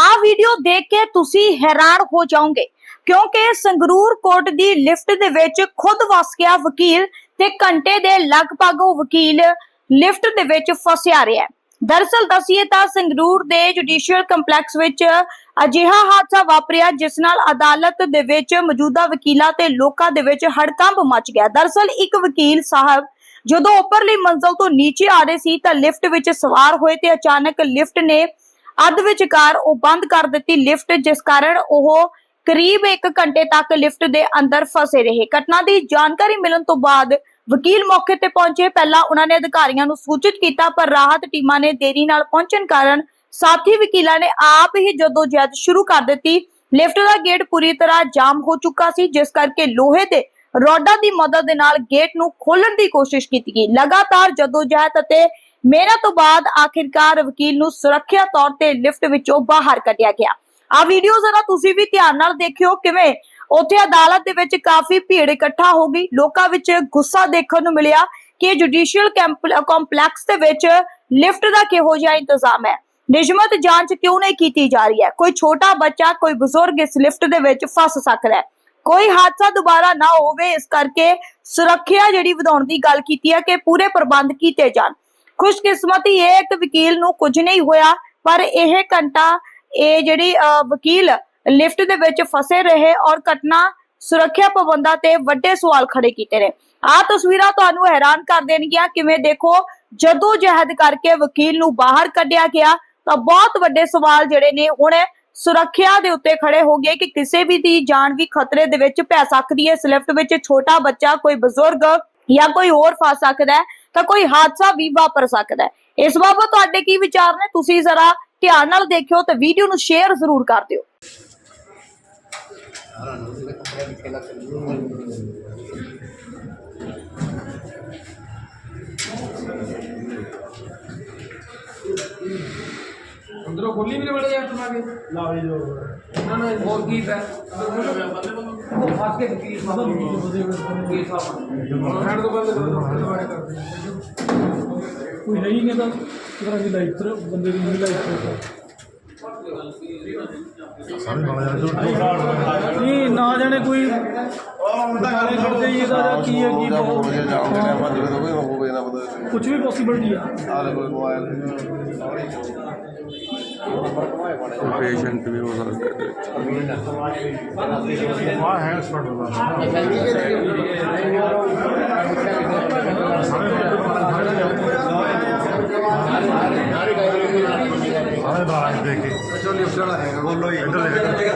ਆਹ ਵੀਡੀਓ ਦੇਖ ਕੇ ਤੁਸੀਂ ਹੈਰਾਨ ਹੋ ਜਾਓਗੇ, ਕਿਉਂਕਿ ਸੰਗਰੂਰ ਕੋਰਟ ਦੀ ਲਿਫਟ ਦੇ ਵਿੱਚ ਖੁਦ ਵਸ ਗਿਆ ਵਕੀਲ ਤੇ ਘੰਟੇ ਦੇ ਲਗਭਗ ਉਹ ਵਕੀਲ ਲਿਫਟ ਦੇ ਵਿੱਚ ਫਸਿਆ ਰਿਹਾ ਹੈ। ਦਰਸਲ ਦਸੀਏ ਤਾਂ ਸੰਗਰੂਰ ਦੇ ਜੁਡੀਸ਼ੀਅਲ ਕੰਪਲੈਕਸ ਵਿੱਚ ਅਜਿਹਾ ਹਾਦਸਾ ਵਾਪਰਿਆ, ਜਿਸ ਨਾਲ ਅਦਾਲਤ ਦੇ ਵਿੱਚ ਮੌਜੂਦਾ ਵਕੀਲਾਂ ਤੇ ਲੋਕਾਂ ਦੇ ਵਿੱਚ ਹੜਕੰਪ ਮਚ ਗਿਆ। ਦਰਸਲ ਇੱਕ ਵਕੀਲ ਸਾਹਿਬ ਜਦੋਂ ਉੱਪਰਲੀ ਮੰਜ਼ਲ ਤੋਂ ਨੀਚੇ ਆ ਰਹੇ ਸੀ ਤਾਂ ਲਿਫਟ ਵਿੱਚ ਸਵਾਰ ਹੋਏ ਤੇ ਅਚਾਨਕ ਲਿਫਟ ਨੇ ਅੱਧ ਵਿਚਕਾਰ ਉਹ ਬੰਦ ਕਰ ਦਿੱਤੀ ਲਿਫਟ, ਜਿਸ ਕਾਰਨ ਉਹ ਕਰੀਬ 1 ਘੰਟੇ ਤੱਕ ਲਿਫਟ ਦੇ ਅੰਦਰ ਫਸੇ ਰਹੇ। ਘਟਨਾ ਦੀ ਜਾਣਕਾਰੀ ਮਿਲਣ ਤੋਂ ਬਾਅਦ ਵਕੀਲ ਮੌਕੇ ਤੇ ਪਹੁੰਚੇ। ਪਹਿਲਾਂ ਉਹਨਾਂ ਨੇ ਅਧਿਕਾਰੀਆਂ ਨੂੰ ਸੂਚਿਤ ਕੀਤਾ, ਪਰ ਰਾਹਤ ਟੀਮਾਂ ਨੇ ਦੇਰੀ ਨਾਲ ਪਹੁੰਚਣ ਕਾਰਨ ਸਾਥੀ ਵਕੀਲਾਂ ਨੇ ਆਪ ਹੀ ਜਦੋਂ ਜਦ ਸ਼ੁਰੂ ਕਰ ਦਿੱਤੀ, ਲਿਫਟ ਦਾ ਗੇਟ ਪੂਰੀ ਤਰ੍ਹਾਂ ਜਾਮ ਹੋ ਚੁੱਕਾ ਸੀ, ਜਿਸ ਕਰਕੇ ਲੋਹੇ ਦੇ ਰੋਡਾਂ ਦੀ ਮਦਦ ਦੇ ਨਾਲ ਗੇਟ ਨੂੰ ਖੋਲਣ ਦੀ ਕੋਸ਼ਿਸ਼ ਕੀਤੀ ਗਈ। ਲਗਾਤਾਰ ਜਦੋਂ ਜਹਿਦ ਅਤੇ ਮਿਹਨਤ ਤੋਂ ਬਾਅਦ ਆਖਿਰਕਾਰ ਵਕੀਲ ਨੂੰ ਸੁਰੱਖਿਆ ਤੌਰ ਤੇ ਲਿਫਟ ਵਿੱਚੋਂ ਬਾਹਰ ਕੱਢਿਆ ਗਿਆ। ਆ ਵੀਡੀਓ ਜ਼ਰਾ ਤੁਸੀਂ ਵੀ ਧਿਆਨ ਨਾਲ ਦੇਖਿਓ ਕਿਵੇਂ ਉੱਥੇ ਅਦਾਲਤ ਦੇ ਵਿੱਚ ਕਾਫੀ ਭੀੜ ਇਕੱਠਾ ਹੋ ਗਈ। ਲੋਕਾਂ ਵਿੱਚ ਗੁੱਸਾ ਦੇਖਣ ਨੂੰ ਮਿਲਿਆ ਕਿ ਜੁਡੀਸ਼ੀਅਲ ਕੰਪਲੈਕਸ ਦੇ ਵਿੱਚ ਲਿਫਟ ਦਾ ਕਿਹੋ ਜਿਹਾ ਇੰਤਜ਼ਾਮ ਹੈ। ਨਿਯਮਤ ਜਾਂਚ ਕਿਉਂ ਨਹੀਂ ਕੀਤੀ ਜਾ ਰਹੀ ਹੈ? ਕੋਈ ਛੋਟਾ ਬੱਚਾ, ਕੋਈ ਬਜ਼ੁਰਗ ਇਸ ਲਿਫਟ ਦੇ ਵਿੱਚ ਫਸ ਸਕਦਾ ਹੈ। ਕੋਈ ਹਾਦਸਾ ਦੁਬਾਰਾ ਨਾ ਹੋਵੇ, ਇਸ ਕਰਕੇ ਸੁਰੱਖਿਆ ਜਿਹੜੀ ਵਧਾਉਣ ਦੀ ਗੱਲ ਕੀਤੀ ਹੈ ਕਿ ਪੂਰੇ ਪ੍ਰਬੰਧ ਕੀਤੇ ਜਾਣ। ਖੁਸ਼ਕਿਸਮਤੀ ਇਹ ਇੱਕ ਵਕੀਲ ਨੂੰ ਕੁਝ ਨਹੀਂ ਹੋਇਆ, ਪਰ ਇਹ ਘੰਟਾ ਇਹ ਜਿਹੜੀ ਵਕੀਲ ਲਿਫਟ ਦੇ ਵਿੱਚ ਫਸੇ ਰਹੇ ਔਰ ਘਟਨਾ ਸੁਰੱਖਿਆ ਪ੍ਰਬੰਧਾਂ ਤੇ ਵੱਡੇ ਸਵਾਲ ਖੜੇ ਕੀਤੇ ਨੇ। ਆਹ ਤਸਵੀਰਾਂ ਤੁਹਾਨੂੰ ਹੈਰਾਨ ਕਰ ਦੇਣਗੀਆਂ, ਕਿਵੇਂ ਦੇਖੋ, ਜਦੋਂ ਜਹਿਦ ਕਰਕੇ ਵਕੀਲ ਨੂੰ ਬਾਹਰ ਕੱਢਿਆ ਗਿਆ, ਤਾਂ ਬਹੁਤ ਵੱਡੇ ਸਵਾਲ ਜਿਹੜੇ ਨੇ ਹੁਣ ਸੁਰੱਖਿਆ ਦੇ ਉੱਤੇ ਖੜੇ ਹੋ ਗਏ ਕਿ ਕਿਸੇ ਵੀ ਦੀ ਜਾਨ ਵੀ ਖਤਰੇ ਦੇ ਵਿੱਚ ਪੈ ਸਕਦੀ ਹੈ। ਇਸ ਲਿਫਟ ਵਿੱਚ ਛੋਟਾ ਬੱਚਾ, ਕੋਈ ਬਜ਼ੁਰਗ ਜਾਂ ਕੋਈ ਹੋਰ ਫਸ ਸਕਦਾ ਹੈ। ਤਾਂ ਕੋਈ ਹਾਦਸਾ ਵੀ ਵਾਪਰ ਸਕਦਾ ਹੈ। ਇਸ ਬਾਬਤ ਤੁਹਾਡੇ ਕੀ ਵਿਚਾਰ ਨੇ? ਤੁਸੀਂ ਜ਼ਰਾ ਧਿਆਨ ਨਾਲ ਦੇਖਿਓ ਤੇ ਵੀਡੀਓ ਨੂੰ ਸ਼ੇਅਰ ਜ਼ਰੂਰ ਕਰ ਦਿਓ। ਅੰਦਰੋਂ ਖੋਲੀ ਵੀ ਨਹੀਂ ਬੜੇ ਯਾਰ ਤੁਮਾ ਕੇ ਲਾ ਵੀ ਜੋ ਨਾ ਨਾ ਹੋਰ ਕੀ ਹੈ ਉਹ ਫਸ ਕੇ ਕੀ ਸਾਬ ਕੀ ਸਾਬ ਹੈਂਡ ਤੋਂ ਬੰਦ ਕਰ ਕੋਈ ਹੈ ਹੀ ਨਹੀਂ ਤਾਂ ਕਿਹੜਾ ਦੀ ਲਾਈਫ ਤੇ ਬੰਦੇ ਦੀ ਨਹੀਂ ਲਾਈਫ ਸਾਰੇ ਨਾਲ ਯਾਰ ਜੋ ਨਹੀਂ ਨਾ ਜਾਣੇ ਕੋਈ ਬਖਾਰੇ ਖੜਦੇ ਪੇਸ਼ੈਂਟ ਵੀ ਹੋ ਸਕਦਾ ਹੈ ਆ। ਹੈ ਐਕਸਪਰਟ ਹੁੰਦਾ ਸਾਰੇ ਦਾ ਦੇਖ ਚਲੋ ਲਿਫਟ ਵਾਲਾ ਹੈਗਾ ਬੋਲੋ ਜੀ। ਇੱਧਰ ਦੇਖ